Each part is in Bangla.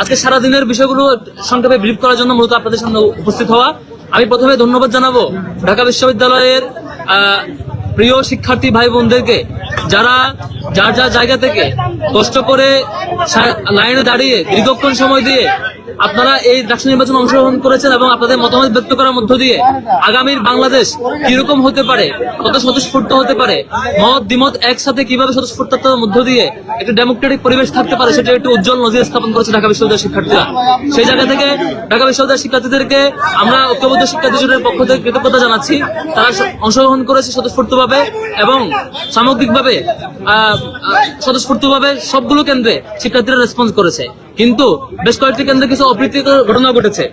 আজকে সারাদিনের বিষয়গুলো সংক্ষেপে ব্রিফ করার জন্য মূলত আপনাদের সামনে উপস্থিত হওয়া। আমি প্রথমে ধন্যবাদ জানাব ঢাকা বিশ্ববিদ্যালয়ের প্রিয় শিক্ষার্থী ভাই বোনদেরকে যারা যার যার জায়গা থেকে কষ্ট করে লাইনে দাঁড়িয়ে দীর্ঘক্ষণ সময় দিয়ে আপনারা এই রাষ্ট্র নির্বাচনে অংশগ্রহণ করেছেন এবং আপনাদের মতামত ব্যক্ত করার মধ্য দিয়ে আগামীর বাংলাদেশ কীরকম হতে পারে? কত স্বতঃস্ফূর্ত হতে পারে? মত, দ্বিমত একসাথে কীভাবে স্বতঃস্ফূর্ততার মধ্য দিয়ে একটু ডেমোক্রেটিক পরিবেশ থাকতে পারে সেটা একটু উজ্জ্বল নজির স্থাপন করেছে ঢাকা বিশ্ববিদ্যালয়ের শিক্ষার্থীরা। সেই জায়গা থেকে ঢাকা বিশ্ববিদ্যালয়ের শিক্ষার্থীদেরকে আমরা ঐক্যবদ্ধ শিক্ষার্থী জোটের পক্ষ থেকে কৃতজ্ঞতা জানাচ্ছি। তারা অংশগ্রহণ করেছে স্বতঃস্ফূর্তভাবে এবং সামগ্রিকভাবে স্বতঃস্ফূর্তভাবে সবগুলো কেন্দ্রে শিক্ষার্থীরা রেসপন্স করেছে। কিন্তু বেশ কয়েকটি কেন্দ্রে কিছু অপ্রীতিকর ঘটনা ঘটেছে।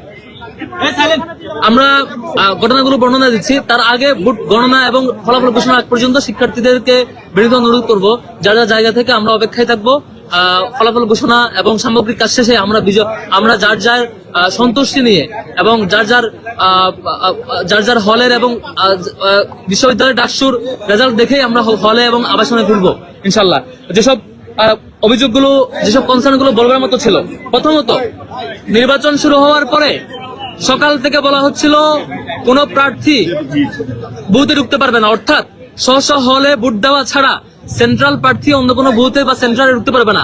আমরা ঘটনাগুলো বর্ণনা দিচ্ছি। তার আগে ভোট গণনা এবং ফলাফল ঘোষণা আগ পর্যন্ত শিক্ষার্থীদেরকে বিনীত অনুরোধ করব। যার যার জায়গা থেকে আমরা অপেক্ষায় থাকব ফলাফল ঘোষণা এবং সামগ্রিক কাজ শেষে আমরা বিজয় আমরা যার যার সন্তুষ্টি নিয়ে এবং যার যার যার যার হলের এবং বিশ্ববিদ্যালয়ের ডাকসুর রেজাল্ট দেখেই আমরা হলে এবং আবাসনে ফিরবো ইনশাল্লাহ। যেসব অভিযোগগুলো, যেসব কনসার্নগুলো বলবার মতো ছিল। প্রথমত, নির্বাচন শুরু হওয়ার পরে সকাল থেকে বলা হচ্ছিল, কোন প্রার্থী বুথে ঢুকতে পারবে না। অর্থাৎ স্ব হলে ভোট দেওয়া ছাড়া সেন্ট্রাল প্রার্থী অন্য কোনো বুথে বা সেন্ট্রালে ঢুকতে পারবে না।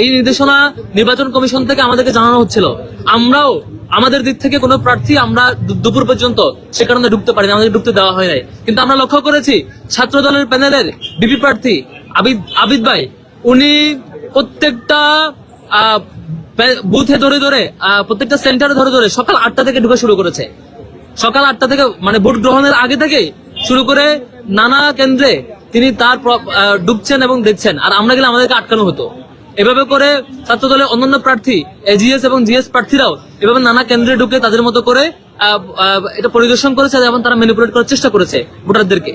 এই নির্দেশনা নির্বাচন কমিশন থেকে আমাদেরকে জানানো হচ্ছিল। আমরাও, আমাদের দিক থেকে কোনো প্রার্থী আমরা দুপুর পর্যন্ত সে কারণে ঢুকতে পারিনি, আমাদের ঢুকতে দেওয়া হয় নাই। কিন্তু আমরা লক্ষ্য করেছি ছাত্র দলের প্যানেলের বিপি প্রার্থী আবিদ আবিদ ভাই উনি প্রত্যেকটা বুথে ধরে ধরে প্রত্যেকটা সেন্টারে ধরে ধরে সকাল আটটা থেকে ঢুকে শুরু করেছে। সকাল আটটা থেকে মানে ভোট গ্রহণের আগে থেকে শুরু করে নানা কেন্দ্রে তিনি তার ঢুকছেন এবং দেখছেন। আর আমরা গেলে আমাদেরকে আটকানো হতো। এভাবে করে ছাত্র দলের অন্যান্য প্রার্থী এজিএস এবং জিএস প্রার্থীরাও এভাবে নানা কেন্দ্রে ঢুকে তাদের মতো করে এটা পরিদর্শন করেছে এবং তারা ম্যানিপুলেট করার চেষ্টা করেছে ভোটারদেরকে।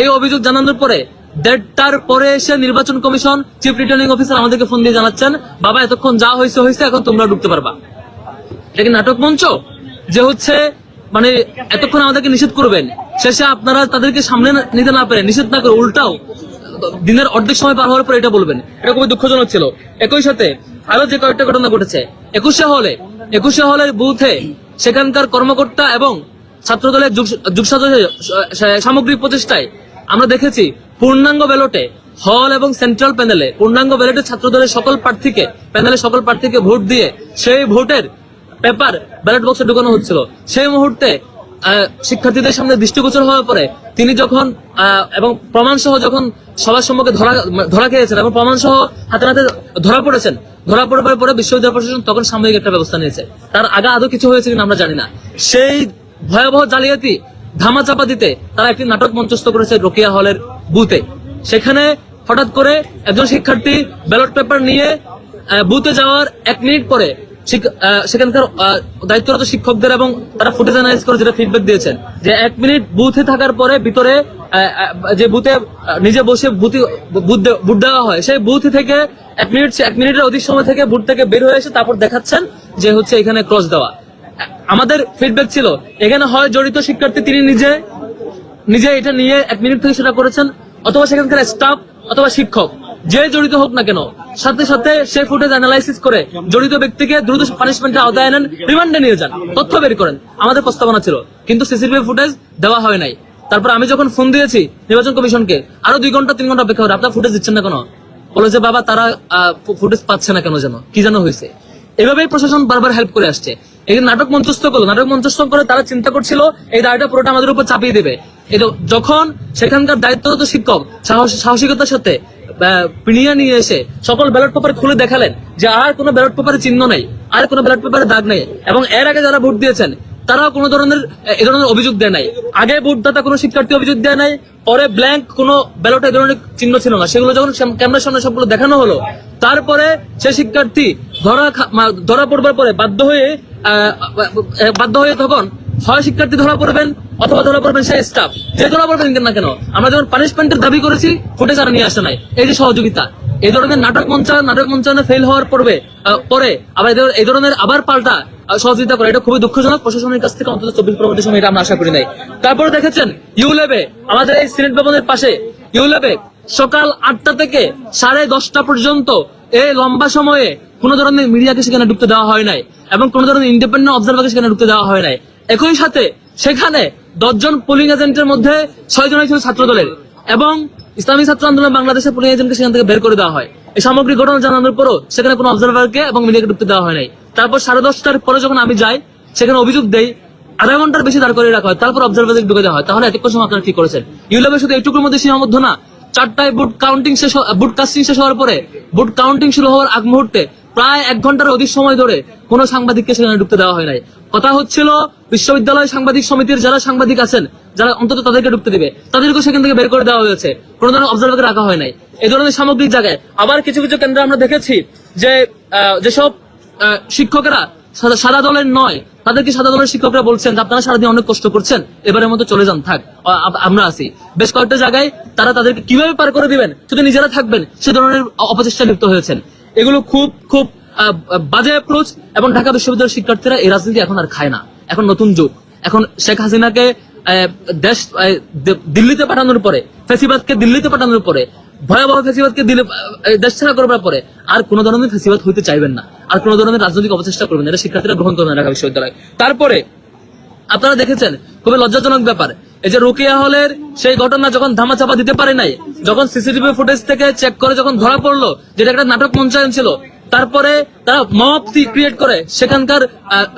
এই অভিযোগ জানানোর পরে দেড়টার পরে এসে নির্বাচন কমিশন চিফ রিটার্নিং অফিসার আমাদেরকে ফোন দিয়ে জানাচ্ছেন, বাবা, এতক্ষণ যা হয়েছে হয়েছে এখন তোমরা ঢুকতে পারবা। এটা কি নাটক মঞ্চ? যে হচ্ছে মানে এতক্ষণ আমাদেরকে নিষেধ করবেন, শেষে আপনারা তাদেরকে সামনে নিতে না পারে নিষেধ না করে উল্টাও দিনের অর্ধেক সময় পার হওয়ার পর এটা বলবেন। এটা খুবই দুঃখজনক ছিল। একই সাথে আরও যে কয়েকটা ঘটনা ঘটেছে, একুশে হলে, একুশে হলের বুথে সেখানকার কর্মকর্তা এবং ছাত্র দলের যুগসাধকের সামগ্রিক প্রচেষ্টায় আমরা দেখেছি পূর্ণাঙ্গ ব্যালটে হল এবং সেন্ট্রাল প্যানেলে পূর্ণাঙ্গ ব্যালটে ছাত্র দলের সকল প্রার্থীকে প্যানেলে সকল প্রার্থীকে ভোট দিয়ে সেই ভোটের পেপার ব্যালট বক্সে ঢুকানো হচ্ছিল। সেই মুহূর্তে শিক্ষার্থীদের সামনে দৃষ্টিগোচর হওয়ার পরে তিনি যখন এবং প্রমাণ সহ যখন সবার সম্মুখে ধরা ধরা খেয়েছেন এবং প্রমাণ সহ হাতে হাতে ধরা পড়েছেন, ধরা পড়বার পরে বিশ্ববিদ্যালয় প্রশাসন তখন সাময়িক একটা ব্যবস্থা নিয়েছে। তার আগে আদৌ কিছু হয়েছে কিনা আমরা জানি না। সেই ভয়াবহ জালিয়াতি ধামা চাপা দিতে তারা একটি নাটক মঞ্চস্থ করেছে রোকিয়া হলের বুথে। সেখানে হঠাৎ করে একজন শিক্ষার্থী ব্যালট পেপার নিয়ে বুথে যাওয়ার এক মিনিট পরে সেখানকার দায়িত্বরত শিক্ষকদের এবং তারা ফুটেজ অ্যানালাইজ করে যেটা ফিডব্যাক দিয়েছেন যে এক মিনিট বুথে থাকার পরে ভিতরে যে বুথে নিজে বসে বুথ দেওয়া হয়, সেই বুথ থেকে এক মিনিট, এক মিনিটের অধিক সময় থেকে বুথ থেকে বের হয়ে এসে তারপর দেখাচ্ছেন যে হচ্ছে এখানে ক্রস দেওয়া। আমাদের ফিডব্যাক ছিল, এখানে হয় জড়িত শিক্ষার্থী তিনি নিজে নিজে এটা নিয়ে এক মিনিট থেকে সেটা করেছেন, অথবা সেখানকার স্টাফ অথবা শিক্ষক, যে জড়িত হোক না কেন, সাথে সাথে সে ফুটেজ অ্যানালাইসিস করে জড়িত ব্যক্তিকে দ্রুত পানিশমেন্টের আওতায় আনেন রিমান্ডে নিয়ে যান, তথ্য বের করেন। আমাদের প্রস্তাবনা ছিল, কিন্তু সিসিটিভি ফুটেজ দেওয়া হয় নাই। তারপর আমি যখন ফোন দিয়েছি নির্বাচন কমিশনকে, আরও দুই ঘণ্টা, তিন ঘণ্টা অপেক্ষা করে, আপনার ফুটেজ দিচ্ছেন না কেন? বলে যে, বাবা, তারা ফুটেজ পাচ্ছে না কেন যেন? কি যেন হয়েছে? এভাবেই প্রশাসন বারবার হেল্প করে আসছে। এই নাটক মঞ্চস্থ করল, নাটক মঞ্চস্থ করে তারা চিন্তা করছিল, এই দায়টা পুরোটা আমাদের উপর চাপিয়ে দেবে। এই যখন সেখানকার দায়িত্বরত শিক্ষক সাহসিকতার সাথে পিনিয়া নিয়ে এসে সকল ব্যালট পেপার খুলে দেখালেন যে আর কোনো ব্যালট পেপারে চিহ্ন নাই, আর কোনো ব্যালট পেপারে দাগ নেই এবং এর আগে যারা ভোট দিয়েছেন, তারাও কোনো ধরনের, এ ধরনের অভিযোগ দেয় নাই। আগে ভোটদাতা কোনো শিক্ষার্থী অভিযোগ দেয় নাই, পরে ব্ল্যাঙ্ক কোনো ব্যালটে ধরনের চিহ্ন ছিল না। সেগুলো যখন ক্যামেরার সামনে সবগুলো দেখানো হলো, তারপরে সে শিক্ষার্থী ধরা ধরা পড়বার পরে বাধ্য হয়ে বাধ্য হয়ে তখন হয় শিক্ষার্থী ধরা পড়বেন অথবা ধরা পড়বেন সেই স্টাফ যে ধরা পড়বেন না কেন? আমরা যখন পানিশমেন্টের দাবি করেছি ফুটে তারা নিয়ে আসে নাই। এই যে সহযোগিতা, এই ধরনের নাটক মঞ্চায়ন, নাটক মঞ্চায়নে ফেল হওয়ার পূর্বে পরে আবার এই ধরনের আবার পাল্টা সহযোগিতা করে, এটা খুবই দুঃখজনক। প্রশাসনের কাছ থেকে অন্তত চব্বিশ পরবর্তী সময় এটা আমরা আশা করি নাই। তারপরে দেখেছেন, ইউলেবে, আমাদের এই সিনেট ভবনের পাশে, ইউলেবে সকাল আটটা থেকে সাড়ে দশটা পর্যন্ত এই লম্বা সময়ে কোনো ধরনের মিডিয়াকে সেখানে ঢুকতে দেওয়া হয় নাই এবং কোনো ধরনের ইন্ডিপেন্ডেন্ট অবজারভারকে সেখানে ঢুকতে দেওয়া হয় নাই। একই সাথে সেখানে দশজন পোলিং এজেন্টের মধ্যে ছয় জনই ছিল ছাত্র দলের এবং ইসলামী ছাত্র আন্দোলন বাংলাদেশের পোলিং এজেন্টকে সেখান থেকে বের করে দেওয়া হয়। এই সামগ্রিক ঘটনা জানানোর পরও সেখানে কোনো অবজারভারকে এবং মিডিয়াকে ঢুকতে দেওয়া হয় নাই। তারপর সাড়ে দশটার পরে যখন আমি যাই, সেখানে অভিযোগ দেই, আধা ঘণ্টার বেশি দাঁড় করে রাখা হয়, তারপর অবজারভার ঢুকে দেওয়া হয়। তাহলে এতক্ষণ সময় আপনারা কি করেছেন? ইউলেবে শুধু এইটুকুর মধ্যে সীমাবদ্ধ না। চারটায় বুট কাউন্টিং শেষ বুট কাস্টিং শেষ হওয়ার পরে বুট কাউন্টিং শুরু হওয়ার আগ মুহূর্তে প্রায় এক ঘণ্টার অধিক সময় ধরে কোনো সাংবাদিককে সেখানে ঢুকতে দেওয়া হয় নাই। কথা হচ্ছিল বিশ্ববিদ্যালয় সাংবাদিক সমিতির যারা সাংবাদিক আছেন, যারা অন্তত তাদেরকে ঢুকতে দিবে তাদেরকে সেখান থেকে বের করে দেওয়া হয়েছে। কোনো ধরনের অবজারভারকে রাখা হয় নাই। এই ধরনের সামগ্রিক জায়গায় আবার কিছু কিছু কেন্দ্রে আমরা দেখেছি যে যেসব শিক্ষকেরা সাদা দলের নয় তাদেরকে সাদা দলের শিক্ষকরা বলছেন আপনারা সারাদিন অনেক কষ্ট করছেন, এবারের মতো চলে যান, থাক আমরা আছি। বেশ কয়েকটা জায়গায় তারা তাদেরকে কীভাবে পার করে দিবেন? শুধু নিজেরা থাকবেন, সে ধরনের অপচেষ্টা লিপ্ত হয়েছেন। এগুলো খুব খুব বাজে অ্যাপ্রোচ এবং ঢাকা বিশ্ববিদ্যালয়ের শিক্ষার্থীরা এই রাজনীতি এখন আর খায় না। এখন নতুন যুগ। এখন শেখ হাসিনাকে দেশ দিল্লিতে পাঠানোর পরে, ফেসিবাদকে দিল্লিতে পাঠানোর পরে, ভয়াবহ ফেসিবাদকে দিলে দেশ ছাড়া করবার পরে আর কোন ধরনের ফেসিবাদ হইতে চাইবেন না। আর কোন ধরনের রাজনৈতিক অপচেষ্টা করবেন এটা শিক্ষার্থীরা গ্রহণ করবেন ঢাকা বিশ্ববিদ্যালয়। তারপরে, আপনারা দেখেছেন, খুবই লজ্জাজনক ব্যাপার। এই যে রোকেয়া হলের সেই ঘটনা যখন ধামাচাপা দিতে পারে নাই, যখন সিসিটিভি ফুটেজ থেকে চেক করে যখন ধরা পড়ল যেটা একটা নাটক মঞ্চায়ন ছিল তারপরে তারা মব ক্রিয়েট করে, সেখানকার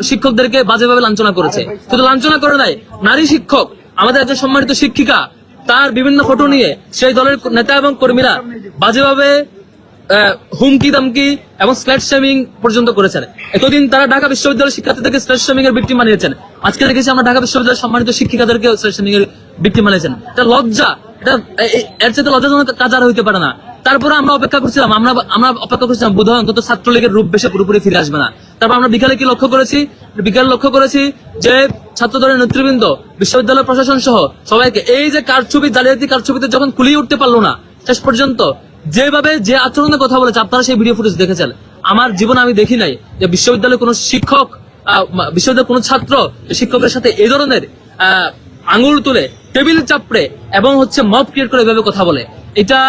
শিক্ষকদেরকে বাজেভাবে লাঞ্ছনা করেছে। শুধু লাঞ্ছনা করে নাই, নারী শিক্ষক, আমাদের একজন সম্মানিত শিক্ষিকা, তার বিভিন্ন ফটো নিয়ে সেই দলের নেতা এবং কর্মীরা বাজেভাবে হুমকি, দামকি এবং স্ল্যাট শেমিং পর্যন্ত করেছেন। এতদিন তারা ঢাকা বিশ্ববিদ্যালয়ের শিক্ষার্থীদেরকে স্ল্যাট শেমিং এর ভিক্টিম বানিয়েছেন। আজকে দেখেছি আমরা ঢাকা বিশ্ববিদ্যালয়ের সম্মানিত শিক্ষিকাদেরকে স্ল্যাট শেমিং এর ভিক্টিম বানিয়েছেন। এটা লজ্জা, এটা এর চেয়ে লজ্জাজনক কাজ আর হইতে পারে না। তারপরে আমরা অপেক্ষা করছিলাম, আমরা আমরা অপেক্ষা করছিলাম, বোধহয় অন্তত ছাত্রলীগের রূপ বেশে পুরোপুরি ফিরে আসবে না। তারপর আমরা বিকালে কি লক্ষ্য করেছি? বিকালে লক্ষ্য করেছি যে ছাত্র দলের নেতৃবৃন্দ, বিশ্ববিদ্যালয় প্রশাসন সহ সবাইকে এই যে কারছবি জালিয়াতি কারছবিতে যখন খুলিয়ে উঠতে পারল না, শেষ পর্যন্ত যেভাবে যে আচরণের কথা বলেছে, আপনারা সেই ভিডিও ফুটেজ দেখেছেন। আমার জীবনে আমি দেখি নাই যে বিশ্ববিদ্যালয়ে কোনো শিক্ষক বিশ্ববিদ্যালয়ের কোনো ছাত্র শিক্ষকের সাথে এই ধরনের আঙুল তুলে, টেবিল চাপড়ে এবং হচ্ছে মব ক্রিয়েট করে এভাবে কথা বলে। এটা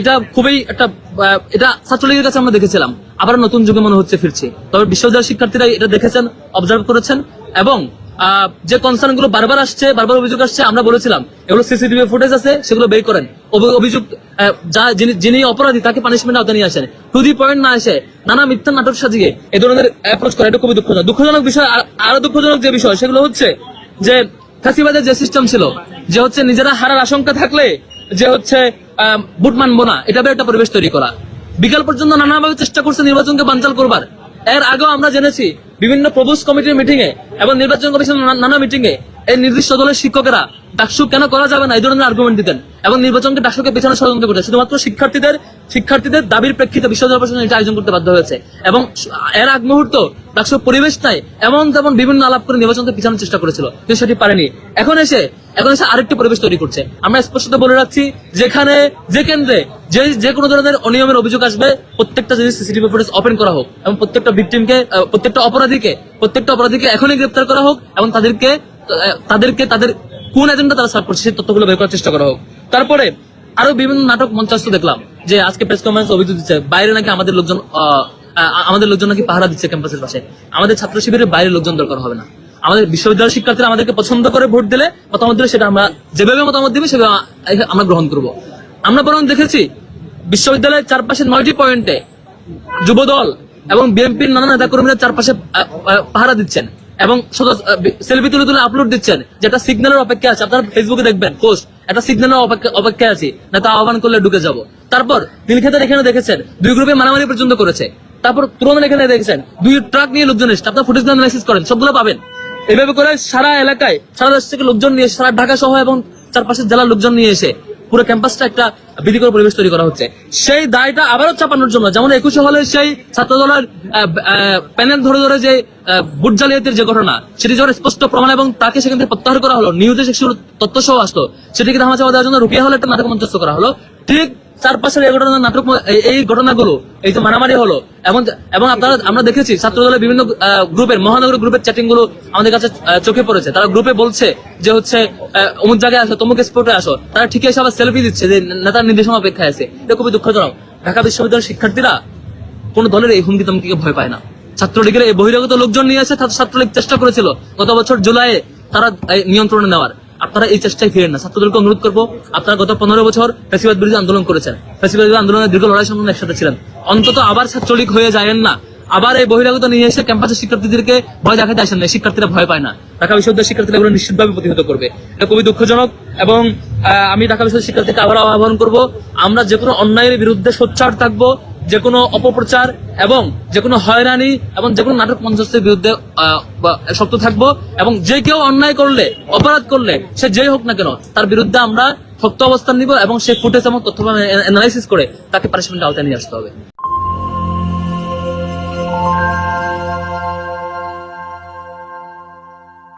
এটা খুবই একটা এটা ছাত্রলীগের কাছে আমরা দেখেছিলাম। আবার নতুন যুগে মনে হচ্ছে ফিরছি। তবে বিশ্ববিদ্যালয়ের শিক্ষার্থীরা এটা দেখেছেন অবজার্ভ করেছেন এবং যে কনসার্নগুলো বারবার আসছে, বারবার অভিযোগ আসছে, আমরা বলেছিলাম, এগুলো সিসিটিভি ফুটেজ আছে, সেগুলো বের করেন। অভিযোগ যা, যিনি অপরাধী, তাকে পানিশমেন্ট আওতায় নিয়ে আসেন। টু দি পয়েন্ট না এসে নানা মিথ্যা নাটক সাজিয়ে এ ধরনের অ্যাপ্রোচ করে, এটা খুবই দুঃখজনক। দুঃখজনক বিষয় আরও দুঃখজনক যে বিষয়, সেগুলো হচ্ছে যে, ফাঁসিবাদের যে সিস্টেম ছিল, যে হচ্ছে নিজেরা হারার আশঙ্কা থাকলে যে হচ্ছে ভোট মানবো না, এটা একটা পরিবেশ তৈরি করা। বিকাল পর্যন্ত নানাভাবে চেষ্টা করছে নির্বাচনকে বানচাল করবার। এর আগেও আমরা জেনেছি, বিভিন্ন প্রবোস কমিটির মিটিং এ এবং নির্বাচন কমিশনের নানা- মিটিং এ এই নির্দিষ্ট দলের শিক্ষকেরা ডাকসু কেন করা যাবে না, এই ধরনের আর্গুমেন্ট দিতেন এবং নির্বাচনকে ডাকসুকে পেছনে ষড়যন্ত্র করতেন। শুধুমাত্র শিক্ষার্থীদের শিক্ষার্থীদের দাবির প্রেক্ষিতে বিশ্ববিদ্যালয় প্রশাসন এটা আয়োজন করতে বাধ্য হয়েছে। এবং এর আগ মুহূর্ত ডাকসু পরিবেশ নাই, এমন তেমন বিভিন্ন আলাপ করে নির্বাচনকে পিছানোর চেষ্টা করেছিল, কিন্তু সেটি পারেনি। এখন এসে এখন এসে আরেকটি পরিবেশ তৈরি করছে। আমরা স্পষ্ট বলে রাখছি, যেখানে, যে কেন্দ্রে, যে যে কোনো ধরনের অনিয়মের অভিযোগ আসবে, প্রত্যেকটা জিনিস সিসিটিভি ফুটেজ ওপেন করা হোক, এবং প্রত্যেকটা ভিকটিমকে প্রত্যেকটা অপরাধীকে প্রত্যেকটা অপরাধীকে এখনই গ্রেপ্তার করা হোক, এবং তাদেরকে তাদেরকে, তাদের কোন এজেন্ডা তারা সার্ভ করছে, সেই তথ্যগুলো বের করার চেষ্টা করা হোক। তারপরে আরও বিভিন্ন নাটক মঞ্চাস্ত দেখলাম। যে আজকে প্রেস কনফারেন্স অভিযোগ দিচ্ছে, বাইরে নাকি আমাদের লোকজন আমাদের লোকজন নাকি পাহারা দিচ্ছে ক্যাম্পাসের পাশে। আমাদের ছাত্র শিবিরের বাইরে লোকজন দরকার হবে না। আমাদের বিশ্ববিদ্যালয়ের শিক্ষার্থীরা আমাদেরকে পছন্দ করে ভোট দিলে মতামত দিলে সেটা আমরা যেভাবে মতামত দিবে সেভাবে আমরা গ্রহণ করব। আমরা বরং দেখেছি বিশ্ববিদ্যালয়ের চারপাশে নয়টি পয়েন্টে যুবদল এবং বিএনপির নানা নেতা কর্মীরা চারপাশে পাহারা দিচ্ছেন। এবং সেলফি তুলে তুলে আপলোড দিচ্ছেন, যেটা সিগন্যালের অপেক্ষা আছে। আপনারা ফেসবুকে দেখবেন পোস্ট একটা সিগন্যালের অপেক্ষা আছি, না তা আহ্বান করলে ঢুকে যাব। তারপর নীলক্ষেতের এখানে দেখেছেন, দুই গ্রুপে মারামারি পর্যন্ত করেছে। তারপর তুরন্ত এখানে দেখেছেন, দুই ট্রাক নিয়ে লোকজন এসেছে। আপনার ফুটেজ মেসেজ করেন, সবগুলো পাবেন। এভাবে করে সারা এলাকায়, সারা দেশ থেকে লোকজন নিয়ে সারা ঢাকা সহ এবং চারপাশের জেলার লোকজন নিয়ে এসে পুরো ক্যাম্পাসটা একটা বিধিকর পরিবেশ তৈরি করা হচ্ছে। সেই দায়টা আবারও চাপানোর জন্য, যেমন একুশে হলে সেই ছাত্র দলের প্যানেল ধরে ধরে যে বুট জালিয়াতির যে ঘটনা, সেটি যখন স্পষ্ট প্রমাণ এবং তাকে সেখান থেকে প্রত্যাহার করা হলো। নিউজে সেগুলো তথ্য সহ আসতো সেটিকে ধামাচাপা দেওয়ার জন্য রুকিয়া হলে একটা নাটক মঞ্চস্থ করা হলো। ঠিক চারপাশের এই ঘটনা নাটক এই- ঘটনাগুলো, এই যে মারামারি হলো, এবং এবং আপনারা, আমরা দেখেছি ছাত্র দলের বিভিন্ন গ্রুপের, মহানগর গ্রুপের চ্যাটিংগুলো আমাদের কাছে চোখে পড়েছে। তারা গ্রুপে বলছে যে হচ্ছে অমুক জায়গায় আসো, তমুক স্পোর্টে আসো। তারা ঠিকই এসে আবার সেলফি দিচ্ছে যে নেতার নির্দেশনা অপেক্ষায় আছে। এটা খুবই দুঃখজনক। ঢাকা বিশ্ববিদ্যালয়ের শিক্ষার্থীরা কোন দলের এই হুমকি তমকিকে ভয় পায় না। ছাত্রলীগের এই বহিরাগত লোকজন নিয়ে ছাত্র- ছাত্রলীগ চেষ্টা করেছিল গত বছর জুলাইয়ে তারা নিয়ন্ত্রণে নেওয়ার। আপনারা এই চেষ্টায় ফিরেন না। ছাত্রদলকে অনুরোধ করব, আপনারা গত পনেরো বছর ফেসিবাদ বিরোধী আন্দোলন করেছেন। ফেসিবাদ আন্দোলনের দীর্ঘ লড়াই সংগ্রামে একসাথে ছিলেন। অন্তত আবার ছাত্রলীগ হয়ে যায়েন না। আবার এই বহিরাগত নিয়ে এসে ক্যাম্পাসের শিক্ষার্থীদেরকে ভয় দেখাতে আসেন না। শিক্ষার্থীরা ভয় পায় না। ঢাকা বিশ্ববিদ্যালয়ের শিক্ষার্থীরা এগুলো নিশ্চিতভাবে প্রতিহত করবে। এটা খুবই দুঃখজনক এবং আমি ঢাকা বিশ্ববিদ্যালয়ের শিক্ষার্থীকে আবার আহ্বান করব, আমরা যে কোনো অন্যায়ের বিরুদ্ধে সোচ্চার থাকব যে কোনো অপপ্রচার এবং যে কোনো হয়রানি এবং যে কোনো নাটক মঞ্চস্থের বিরুদ্ধে শক্ত থাকব এবং যে কেউ অন্যায় করলে, অপরাধ করলে, সে যেই হোক না কেন, তার বিরুদ্ধে আমরা শক্ত অবস্থান নিব এবং সে ফুটেজ এবং তথ্য অ্যানালাইসিস করে তাকে পানিশমেন্ট আওতায় নিয়ে আসতে হবে।